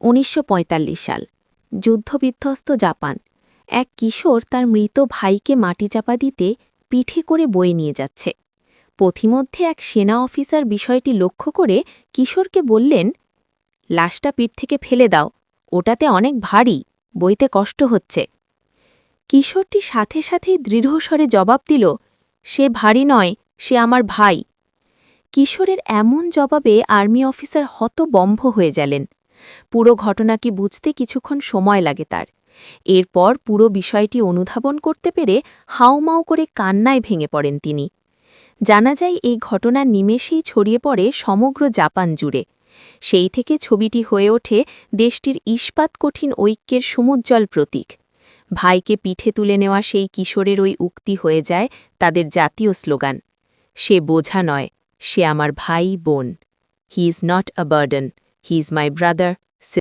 উনিশশো পঁয়তাল্লিশ সাল। যুদ্ধবিধ্বস্ত জাপান। এক কিশোর তার মৃত ভাইকে মাটি চাপা দিতে পিঠে করে বয়ে নিয়ে যাচ্ছে। পথিমধ্যে এক সেনা অফিসার বিষয়টি লক্ষ্য করে কিশোরকে বললেন, লাশটা পিঠ থেকে ফেলে দাও, ওটাতে অনেক ভারী, বইতে কষ্ট হচ্ছে। কিশোরটি সাথে সাথেই দৃঢ়স্বরে জবাব দিল, সে ভারী নয়, সে আমার ভাই। কিশোরের এমন জবাবে আর্মি অফিসার হতবম্ভ হয়ে গেলেন। পুরো ঘটনাকে বুঝতে কিছুক্ষণ সময় লাগে তার। এরপর পুরো বিষয়টি অনুধাবন করতে পেরে হাউমাউ করে কান্নায় ভেঙে পড়েন তিনি। জানা যায় এই ঘটনা নিমেষেই ছড়িয়ে পড়ে সমগ্র জাপান জুড়ে। সেই থেকে ছবিটি হয়ে ওঠে দেশটির ইস্পাত কঠিন ঐক্যের সমুজ্জ্বল প্রতীক। ভাইকে পিঠে তুলে নেওয়া সেই কিশোরের ওই উক্তি হয়ে যায় তাদের জাতীয় স্লোগান, সে বোঝা নয়, সে আমার ভাই বোন। He is not a burden he is my brother